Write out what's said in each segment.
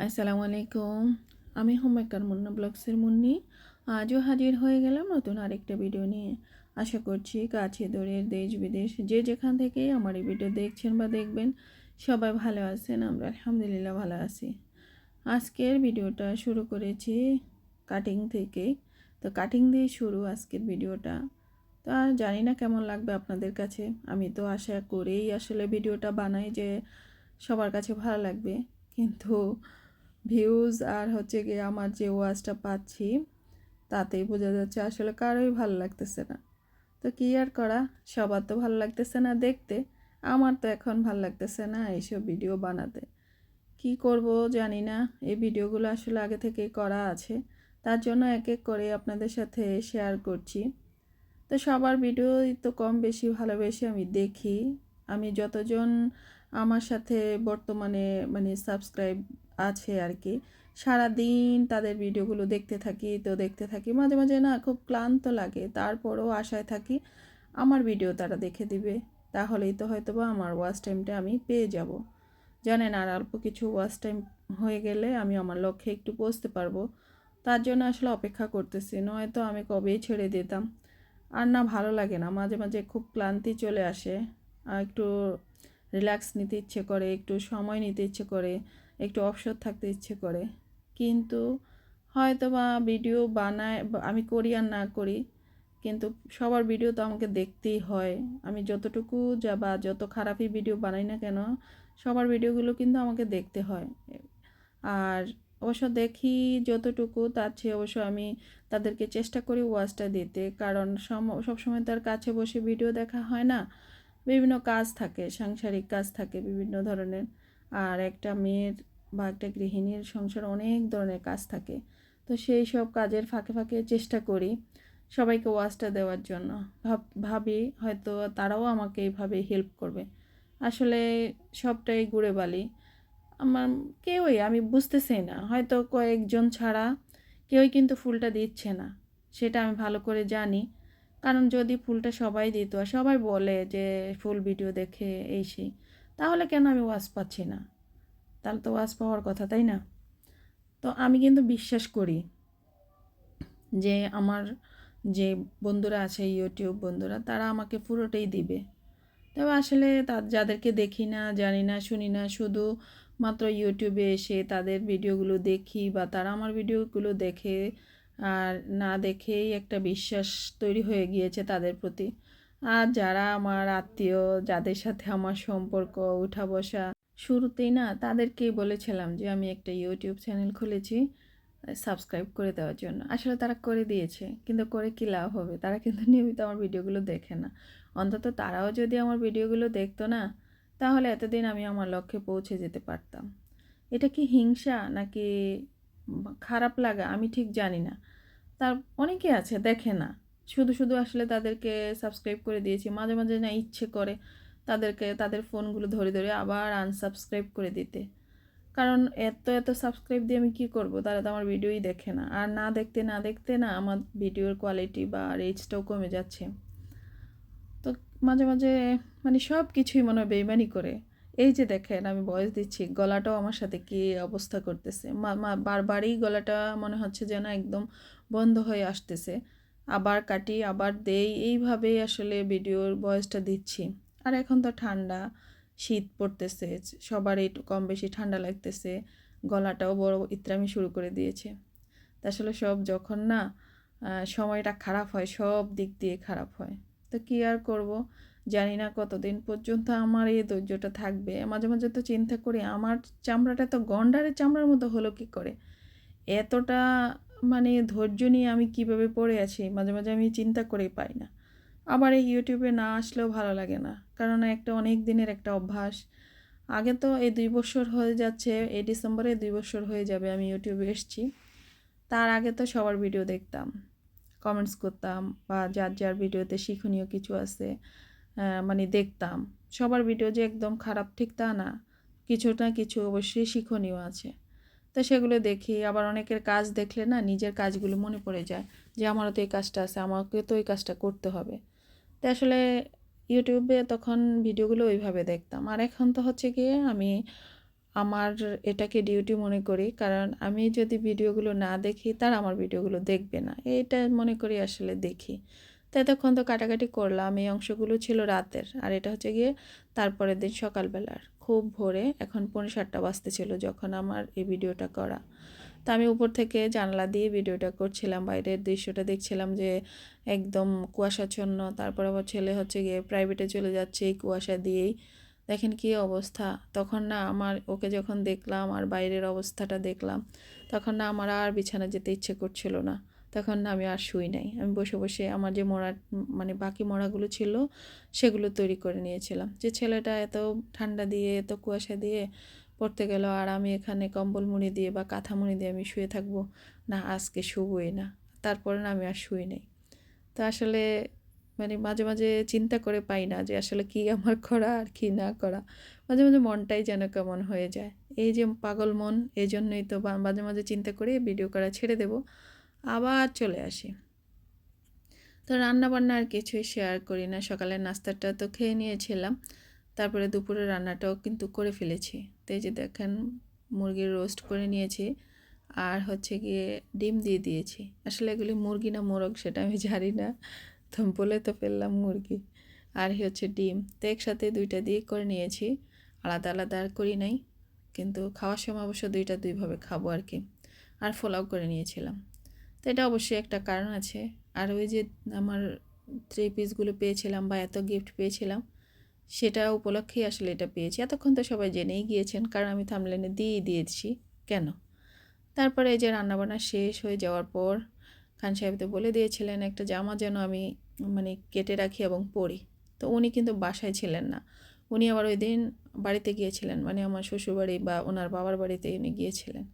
আসসালামু আলাইকুম আমি হোমমেকার মুন্না ব্লগসের মুন্নি। আজও হাজির হয়ে গেলাম নতুন আরেকটা ভিডিও নিয়ে। আশা করছি কাছে দূরের দেশ বিদেশ, যে যেখান থেকে আমার এই ভিডিও দেখছেন বা দেখবেন, সবাই ভালো আছেন, আমরা আলহামদুলিল্লাহ ভালো আছি। আজকের ভিডিওটা শুরু করেছি কাটিং থেকে। তো কাটিং দিয়ে শুরু আজকের ভিডিওটা। তো আর জানি না কেমন লাগবে আপনাদের কাছে। আমি তো আশা করেই আসলে ভিডিওটা বানাই যে সবার কাছে ভালো লাগবে। কিন্তু ভিউজ আর হচ্ছে গিয়ে আমার যে ওয়াজটা পাচ্ছি, তাতেই বোঝা যাচ্ছে আসলে কারোই ভালো লাগতেছে না। তো কী আর করা? সবার তো ভালো লাগতেছে না দেখতে, আমার তো এখন ভালো লাগতেছে না এইসব ভিডিও বানাতে। কি করব জানি না, এই ভিডিওগুলো আসলে আগে থেকেই করা আছে, তার জন্য এক এক করে আপনাদের সাথে শেয়ার করছি। তো সবার ভিডিওই তো কম বেশি ভালোবেসে আমি দেখি, আমি যতজন আমার সাথে বর্তমানে মানে সাবস্ক্রাইব আছে আর কি সারাদিন তাদের ভিডিওগুলো দেখতে থাকি, তো দেখতে থাকি। মাঝে মাঝে না খুব ক্লান্ত লাগে। তারপরেও আশায় থাকি, আমার ভিডিও তারা দেখে দিবে। তাহলেই তো হয়তো বা আমার ওয়াচ টাইমটা আমি পেয়ে যাব। জানেন আর অল্প কিছু ওয়াচ টাইম হয়ে গেলে আমি আমার লক্ষ্যে একটু পৌঁছতে পারব। তার জন্য আসলে অপেক্ষা করতেছি, নয়তো আমি কবেই ছেড়ে দিতাম। আর না, ভালো লাগে না। মাঝে মাঝে খুব ক্লান্তি চলে আসে। একটু রিল্যাক্স নিতে ইচ্ছে করে, একটু সময় নিতে ইচ্ছে করে। একটু অবসর থাকতে ইচ্ছে করে। কিন্তু হয়তো বা ভিডিও বানায়, আমি করি আর না করি, কিন্তু সবার ভিডিও তো আমাকে দেখতেই হয়। আমি যতটুকু যা বা যত খারাপই ভিডিও বানাই না কেন, সবার ভিডিওগুলো কিন্তু আমাকে দেখতে হয়। আর অবশ্য দেখি যতটুকু, তার চেয়ে অবশ্য আমি তাদেরকে চেষ্টা করি ওয়াচটা দিতে। কারণ সম, সবসময় তার কাছে বসে ভিডিও দেখা হয় না। বিভিন্ন কাজ থাকে, সাংসারিক কাজ থাকে বিভিন্ন ধরনের। আর একটা মেয়ের বা একটা গৃহিণীর সংসার অনেক ধরনের কাজ থাকে। তো সেই সব কাজের ফাঁকে ফাঁকে চেষ্টা করি সবাইকে ওয়াচটা দেওয়ার জন্য। ভাব, ভাবি হয়তো তারাও আমাকে এইভাবে হেল্প করবে। আসলে সবটাই ঘুরে বালি। আমার কেউই, আমি বুঝতেছি না। হয়তো কয়েকজন ছাড়া কেউই কিন্তু ফুলটা দিচ্ছে না। সেটা আমি ভালো করে জানি। কারণ যদি ফুলটা সবাই দিত, সবাই বলে যে ফুল ভিডিও দেখে এই সেই, তাহলে কেন আমি ওয়াজ পাচ্ছি না? তাহলে তো ওয়াজ পাওয়ার কথা, তাই না? তো আমি কিন্তু বিশ্বাস করি যে আমার যে বন্ধুরা আছে, ইউটিউব বন্ধুরা, তারা আমাকে পুরোটাই দিবে। তবে আসলে তা যাদেরকে দেখি না, জানি না, শুনি না, শুধু মাত্র ইউটিউবে এসে তাদের ভিডিওগুলো দেখি বা তারা আমার ভিডিওগুলো দেখে আর না দেখেই একটা বিশ্বাস তৈরি হয়ে গিয়েছে তাদের প্রতি। আর যারা আমার আত্মীয়, যাদের সাথে আমার সম্পর্ক, উঠা বসা শুরুতেই না তাদেরকেই বলেছিলাম যে, আমি একটা ইউটিউব চ্যানেল খুলেছি সাবস্ক্রাইব করে দেওয়ার জন্য। আসলে তারা করে দিয়েছে, কিন্তু করে কী লাভ হবে? তারা কিন্তু নিয়মিত আমার ভিডিওগুলো দেখে না। অন্তত তারাও যদি আমার ভিডিওগুলো দেখতো না, তাহলে এতদিন আমি আমার লক্ষ্যে পৌঁছে যেতে পারতাম। এটা কি হিংসা নাকি খারাপ লাগা? আমি ঠিক জানি না। তার অনেকে আছে, দেখে না। শুধু শুধু আসলে তাদেরকে সাবস্ক্রাইব করে দিয়েছি। মাঝে মাঝে না ইচ্ছে করে তাদেরকে, তাদের ফোনগুলো ধরে ধরে আবার আনসাবস্ক্রাইব করে দিতে। কারণ এত এত সাবস্ক্রাইব দিয়ে আমি কী করব? তারা তো আমার ভিডিওই দেখে না। আর না দেখতে না দেখতে না আমার ভিডিওর কোয়ালিটি বা রেঞ্জটাও কমে যাচ্ছে। তো মাঝে মাঝে মানে সব কিছুই মনে হয় বেইমানি করে। এই যে দেখেন, আমি বয়স দিচ্ছি, গলাটাও আমার সাথে কি অবস্থা করতেছে? বারবারই গলাটা মনে হচ্ছে যেন একদম বন্ধ হয়ে আসতেছে। আবার কাটি, আবার দেই, এইভাবেই আসলে ভিডিওর বয়সটা দিচ্ছি। আর এখন তো ঠান্ডা, শীত পড়তেছে, সবার একটু কম বেশি ঠান্ডা লাগতেছে, গলাটাও বড় ইত্রামি শুরু করে দিয়েছে। তা আসলে সব যখন না সময়টা খারাপ হয়, সব দিক দিয়ে খারাপ হয়। তো কী আর করব? জানি না কতদিন পর্যন্ত আমার এই ধৈর্যটা থাকবে। মাঝে মাঝে তো চিন্তা করি, আমার চামড়াটা তো গন্ডারের চামড়ার মতো হলো কি করে? এতটা মানে ধৈর্য নিয়ে আমি কীভাবে পড়ে আছি, মাঝে মাঝে আমি চিন্তা করেই পাই না। আবার এই ইউটিউবে না আসলেও ভালো লাগে না। কারণ একটা অনেক দিনের একটা অভ্যাস। আগে তো এই দুই বছর হয়ে যাচ্ছে, এই ডিসেম্বরে দুই বছর হয়ে যাবে আমি ইউটিউবে এসছি। তার আগে তো সবার ভিডিও দেখতাম কমেন্টস করতাম বা যার যার ভিডিওতে শিক্ষণীয় কিছু আছে মানে দেখতাম। সবার ভিডিও যে একদম খারাপ ঠিক তা না কিছু না কিছু অবশ্যই শিক্ষণীয় আছে। তো সেগুলো দেখি। আবার অনেকের কাজ দেখলে না নিজের কাজগুলো মনে পড়ে যায় যে, আমারও তো এই কাজটা আছে, আমাকে তো এই কাজটা করতে হবে। তো আসলে ইউটিউবে তখন ভিডিওগুলো ওইভাবে দেখতাম। আর এখন তো হচ্ছে গিয়ে আমি আমার এটাকে ডিউটি মনে করি, কারণ আমি যদি ভিডিওগুলো না দেখি, তার আমার ভিডিওগুলো দেখবে না। এটা মনে করি আসলে দেখি। তো এতক্ষণ তো কাটাকাটি করলাম, এই অংশগুলো ছিল রাতের। আর এটা হচ্ছে গিয়ে তারপরের দিন সকালবেলার। খুব ভোরে এখন পনেরো সাতটা বাজতে ছিল যখন আমার এই ভিডিওটা করা। তো আমি উপর থেকে জানলা দিয়ে ভিডিওটা করছিলাম, বাইরের দৃশ্যটা দেখছিলাম যে একদম কুয়াশাচ্ছন্ন, তারপর আবার ছেলে হচ্ছে গিয়ে প্রাইভেটে চলে যাচ্ছে এই কুয়াশা দিয়েই। দেখেন কী অবস্থা, তখন না আমার ওকে যখন দেখলাম আর বাইরের অবস্থাটা দেখলাম, তখন না আমার আর বিছানা যেতে ইচ্ছে করছিল না। তখন আমি আর শুই নাই। আমি বসে বসে আমার যে মরা মানে বাকি মরাগুলো ছিল, সেগুলো তৈরি করে নিয়েছিলাম। যে ছেলেটা এত ঠান্ডা দিয়ে, এত কুয়াশা দিয়ে পড়তে গেল, আর আমি এখানে কম্বল মুড়ি দিয়ে বা কাঁথা মুড়ি দিয়ে আমি শুয়ে থাকব, না, আজকে শুবই না। তারপরে না, আমি আর শুই নাই। তো আসলে মানে মাঝে মাঝে চিন্তা করে পাই না যে আসলে কি আমার করা আর কি না করা। মাঝে মাঝে মনটাই যেন কেমন হয়ে যায়। এই যে পাগল মন এই জন্যই তো মাঝে মাঝে চিন্তা করে ভিডিও করা ছেড়ে দেব। আবার চলে আসি। তো রান্না বান্না আর কিছুই শেয়ার করি না। সকালের নাস্তাটা তো খেয়ে নিয়েছিলাম। তারপরে দুপুরে রান্নাটাও কিন্তু করে ফেলেছি। তো যে দেখেন, মুরগির রোস্ট করে নিয়েছি আর হচ্ছে গিয়ে ডিম দিয়ে দিয়েছি। আসলে এগুলি মুরগি না মোরগ সেটা আমি জানি না। তো বলে তো ফেললাম মুরগি আর হচ্ছে ডিম। তো একসাথে দুইটা দিয়ে করে নিয়েছি। আলাদা আলাদা আর করি নাই। কিন্তু খাওয়ার সময় অবশ্য দুইটা দুইভাবে খাব আর কি। আর ফোলাও করে নিয়েছিলাম। তো এটা অবশ্যই একটা কারণ আছে। আর ওই যে আমার থ্রি পিসগুলো পেয়েছিলাম বা এত গিফট পেয়েছিলাম, সেটা উপলক্ষেই আসলে এটা পেয়েছি। এতক্ষণ তো সবাই জেনেই গিয়েছেন, কারণ আমি থামলেনে দিয়েই দিয়েছি। কেন? তারপরে এই যে রান্নাবান্না শেষ হয়ে যাওয়ার পর খান সাহেব তো বলে দিয়েছিলেন, একটা জামা যেন আমি মানে কেটে রাখি এবং পরি। তো উনি কিন্তু বাসায় ছিলেন না। উনি আবার ওই দিন বাড়িতে গিয়েছিলেন মানে আমার শ্বশুরবাড়ি বা ওনার বাবার বাড়িতে উনি গিয়েছিলেন।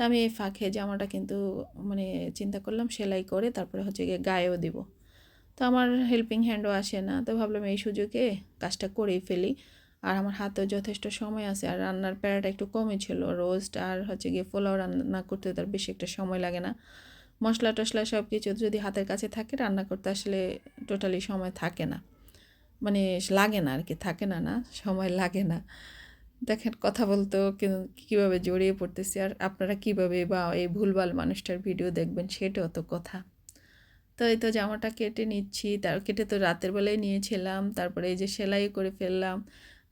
তা আমি এই ফাঁকে জামাটা কিন্তু মানে চিন্তা করলাম সেলাই করে তারপরে হচ্ছে গিয়ে গায়েও দিব। তো আমার হেল্পিং হ্যান্ডও আসে না, তো ভাবলাম এই সুযোগে কাজটা করেই ফেলি। আর আমার হাতেও যথেষ্ট সময় আছে, আর রান্নার প্যারাটা একটু কমই ছিল রোস্ট আর হচ্ছে গিয়ে পোলাও রান্না করতে তার বেশি একটা সময় লাগে না। মশলা টশলা সব কিছু যদি হাতের কাছে থাকে, রান্না করতে আসলে টোটালি সময় থাকে না। মানে লাগে না আর কি থাকে না না, সময় লাগে না। দেখেন, কথা বলতেও কীভাবে জড়িয়ে পড়তেছি আর আপনারা কীভাবে বা এই ভুলভাল মানুষটার ভিডিও দেখবেন সেটাও তো কথা। তো এই তো জামাটা কেটে নিচ্ছি, তার, কেটে তো রাতের বেলায় নিয়েছিলাম, তারপরে এই যে সেলাই করে ফেললাম,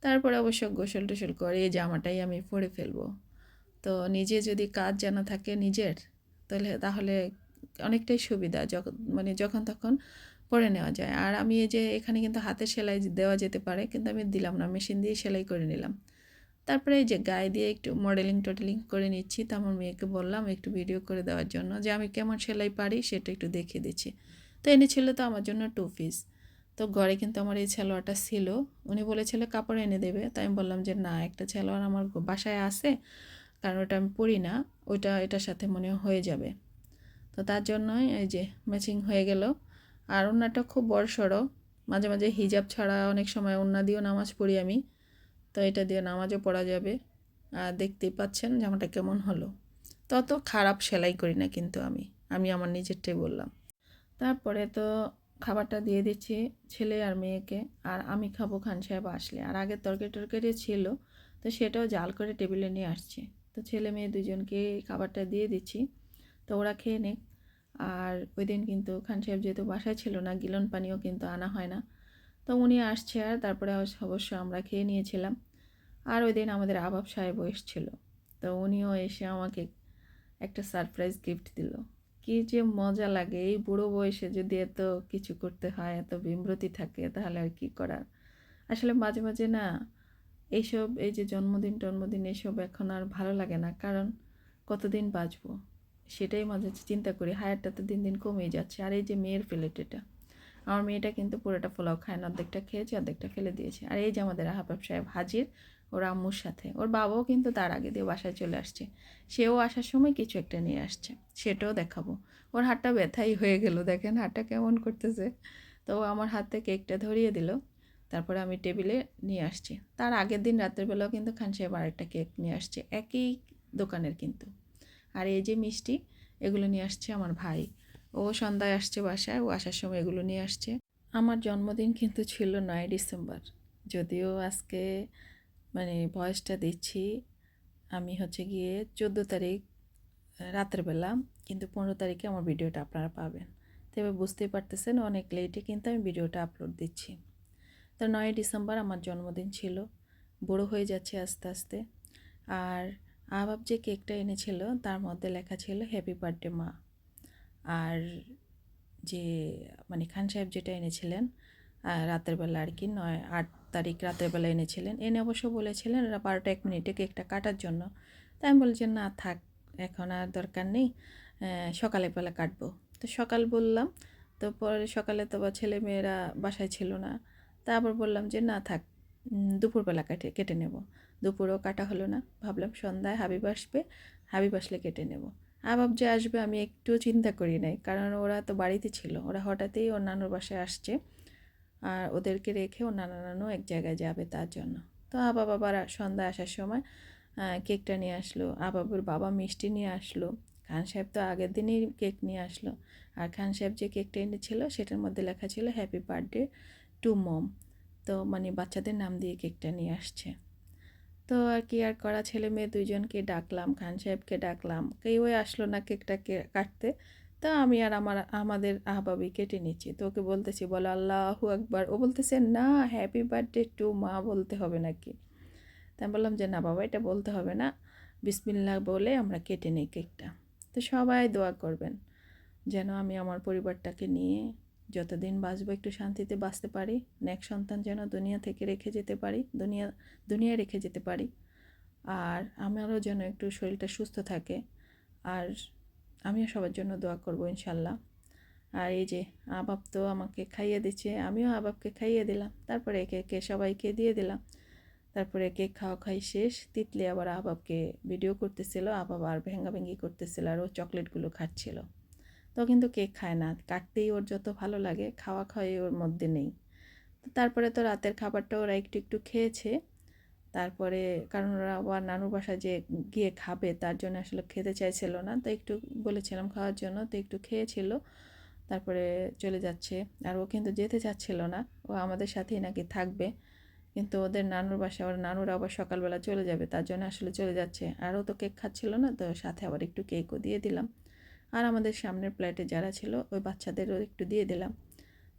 তারপরে অবশ্য গোসল টোসল করে এই জামাটাই আমি পরে ফেলব। তো নিজে যদি কাজ জানা থাকে নিজের, তাহলে তাহলে অনেকটাই সুবিধা যখন মানে যখন তখন পরে নেওয়া যায়। আর আমি এই যে এখানে কিন্তু হাতে সেলাই দেওয়া যেতে পারে, কিন্তু আমি দিলাম না, মেশিন দিয়ে সেলাই করে নিলাম। তারপরে এই যে গায়ে দিয়ে একটু মডেলিং টডেলিং করে নিচ্ছি, তো আমার মেয়েকে বললাম একটু ভিডিও করে দেওয়ার জন্য যে আমি কেমন সেলাই পারি সেটা একটু দেখিয়ে দিচ্ছি। তো এনেছিল তো আমার জন্য টু পিস তো ঘরে কিন্তু আমার এই ছেলোয়াটা ছিল। উনি বলেছিল কাপড় এনে দেবে। তাই আমি বললাম যে না, একটা ছেলোয়ার আমার বাসায় আছে, কারণ ওটা আমি পরি না, ওইটা, এটার সাথে মনে হয়ে যাবে। তো তার জন্যই এই যে ম্যাচিং হয়ে গেল। আর ওনাটা খুব বড় সড়ো মাঝে মাঝে হিজাব ছাড়া অনেক সময় ওনা দিয়েও নামাজ পড়ি আমি। তো এটা দিয়ে নামাজও পড়া যাবে। আর দেখতেই পাচ্ছেন জামাটা কেমন হলো। তত খারাপ সেলাই করি না কিন্তু আমি আমি আমার নিজেরটাই বললাম। তারপরে তো খাবারটা দিয়ে দিচ্ছি ছেলে আর মেয়েকে, আর আমি খাব খান সাহেব আসলে। আর আগে তরকারি টরকারি ছিল, তো সেটাও জাল করে টেবিলে নিয়ে আসছে। তো ছেলে মেয়ে দুজনকে খাবারটা দিয়ে দিচ্ছি, তো ওরা খেয়ে নেক। আর ওই দিন কিন্তু খান সাহেব যেহেতু বাসায় ছিল না, গিলন পানিও কিন্তু আনা হয় না। তো উনি আসছে আর তারপরে অবশ্য আমরা খেয়ে নিয়েছিলাম। আর ওই দিন আমাদের আবাব সাহেবও এসেছিল। তো উনিও এসে আমাকে একটা সারপ্রাইজ গিফট দিল। কি যে মজা লাগে, এই বুড়ো বয়সে যদি এত কিছু করতে হয়, এত বিমৃতি থাকে, তাহলে আর কি করার? আসলে মাঝে মাঝে না, এইসব, এই যে জন্মদিন টন্মদিন এসব এখন আর ভালো লাগে না, কারণ কতদিন বাঁচবো? সেটাই মাঝে চিন্তা করি হায়ারটা তো দিন দিন কমেই যাচ্ছে। আর এই যে মেয়ের প্লেট এটা, আমার মেয়েটা কিন্তু পুরোটা পোলাও খায় না, অর্ধেকটা খেয়েছে, অর্ধেকটা ফেলে দিয়েছে। আর এই যে আমাদের আহাবাব সাহেব হাজির ওর আম্মুর সাথে। ওর বাবাও কিন্তু তার আগে দিয়ে বাসায় চলে আসছে। সেও আসার সময় কিছু একটা নিয়ে আসছে। সেটাও দেখাবো। ওর হাতটা ব্যথাই হয়ে গেল, দেখেন হাতটা কেমন করতেছে। তো ও আমার হাতে কেকটা ধরিয়ে দিল। তারপরে আমি টেবিলে নিয়ে আসছি। তার আগের দিন রাতের বেলাও কিন্তু খান সাহেব আরেকটা কেক নিয়ে আসছে। একই দোকানের কিন্তু। আর এই যে মিষ্টি, এগুলো নিয়ে আসছে আমার ভাই। ও সন্ধ্যায় আসছে বাসায়। ও আসার সময় এগুলো নিয়ে আসছে। আমার জন্মদিন কিন্তু ছিল নয় ডিসেম্বর। যদিও আজকে মানে ভয়েসটা দিচ্ছি, আমি হচ্ছে গিয়ে চোদ্দ তারিখ রাতের বেলা, কিন্তু পনেরো তারিখে আমার ভিডিওটা আপনারা পাবেন। তো এবার বুঝতেই পারতেছেন অনেক লেটে কিন্তু আমি ভিডিওটা আপলোড দিচ্ছি। তো নয় ডিসেম্বর আমার জন্মদিন ছিল, বড় হয়ে যাচ্ছে আস্তে আস্তে। আর আবাব যে কেকটা এনেছিল, তার মধ্যে লেখা ছিল হ্যাপি বার্থডে মা। আর যে মানে খান সাহেব যেটা এনেছিলেন রাতের বেলা আর কি, নয়, আট তারিখ রাতের বেলা এনেছিলেন। এনে অবশ্য বলেছিলেন, এরা বারোটা এক মিনিটে কেকটা কাটার জন্য। তাই আমি বলছি না, থাক, এখন আর দরকার নেই সকালে বেলা কাটবো। তো সকাল বললাম, তো পরে সকালে তো বা ছেলে মেয়েরা বাসায় ছিল না। তা আবার বললাম যে, না, থাক দুপুরবেলা কেটে কেটে নেব। দুপুরও কাটা হলো না। ভাবলাম সন্ধ্যায় হাবিব আসবে, হাবিব আসলে কেটে নেব। আবাব যে আসবে আমি একটু চিন্তা করি নাই, কারণ ওরা তো বাড়িতে ছিল। ওরা হঠাৎই ওর নানুর বাসায় আসছে। আর ওদেরকে রেখে ওর নানা নানু এক জায়গায় যাবে তার জন্য। তো আবাব আবার সন্ধ্যা আসার সময় কেকটা নিয়ে আসলো। আবাবুর বাবা মিষ্টি নিয়ে আসলো। খান সাহেব তো আগের দিনই কেক নিয়ে আসলো। আর খান সাহেব যে কেকটা এনেছিল, সেটার মধ্যে লেখা ছিল হ্যাপি বার্থডে টু মম তো মানে বাচ্চাদের নাম দিয়ে কেকটা নিয়ে আসছে। তো আর কি আর করা, ছেলে মেয়ে দুইজনকে ডাকলাম, খান সাহেবকে ডাকলাম। কেউই আসলো না কেকটা কাটতে। তা আমি আর আমার, আমাদের আহবাবি কেটে নিচ্ছি। তো ওকে বলতেছি, বলো আল্লাহু একবার ও বলতেছে, না হ্যাপি বার্থডে টু মা বলতে হবে নাকি? তা আমি বললাম যে, না বাবা, এটা বলতে হবে না। বিসমিল্লাহ বলে আমরা কেটে নিই কেকটা। তো সবাই দোয়া করবেন যেন আমি আমার পরিবারটাকে নিয়ে যতদিন বাঁচবো একটু শান্তিতে বাঁচতে পারি নেক্সট সন্তান যেন দুনিয়া থেকে রেখে যেতে পারি, দুনিয়া, দুনিয়ায় রেখে যেতে পারি। আর আমারও যেন একটু শরীরটা সুস্থ থাকে। আর আমিও সবার জন্য দোয়া করব, ইনশাল্লাহ। আর এই যে আবাব তো আমাকে খাইয়ে দিচ্ছে, আমিও আবাবকে খাইয়ে দিলাম। তারপরে একে একে সবাইকে দিয়ে দিলাম। তারপরে কেক খাওয়া খাই শেষ। তিতলি আবার আবাবকে ভিডিও করতেছিল, আবাব আর ভেঙ্গাভেঙ্গি করতেছিল আর ও চকলেটগুলো খাচ্ছিল। তো কিন্তু কেক খায় না, কাটতেই ওর যত ভালো লাগে, খাওয়া খাওয়াই ওর মধ্যে নেই। তারপরে তো রাতের খাবারটা ওরা একটু একটু খেয়েছে। তারপরে কারণ ওরা আবার নানুর বাসায় যে গিয়ে খাবে, তার জন্য আসলে খেতে চাইছিল না। তো একটু বলেছিলাম খাওয়ার জন্য, তো একটু খেয়েছিল। তারপরে চলে যাচ্ছে। আর ও কিন্তু যেতে চাচ্ছিল না। ও আমাদের সাথেই নাকি থাকবে। কিন্তু ওদের নানুর বাসা ওর নানুরা আবার সকালবেলা চলে যাবে, তার জন্য আসলে চলে যাচ্ছে। আর ও তো কেক খাচ্ছিল না, তো সাথে আবার একটু কেকও দিয়ে দিলাম। আর আমাদের সামনের প্লেটে যারা ছিল, ওই বাচ্চাদেরও একটু দিয়ে দিলাম।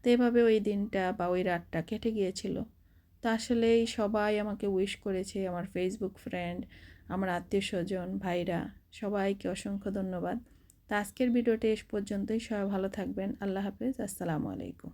তো এভাবে ওই দিনটা বা ওই রাতটা কেটে গিয়েছিল। তো আসলেই সবাই আমাকে উইশ করেছে, আমার ফেসবুক ফ্রেন্ড আমার আত্মীয় স্বজন, ভাইরা, সবাইকে অসংখ্য ধন্যবাদ। তা আজকের ভিডিওটি এস পর্যন্তই, সবাই ভালো থাকবেন, আল্লাহ হাফেজ, আসসালামু আলাইকুম।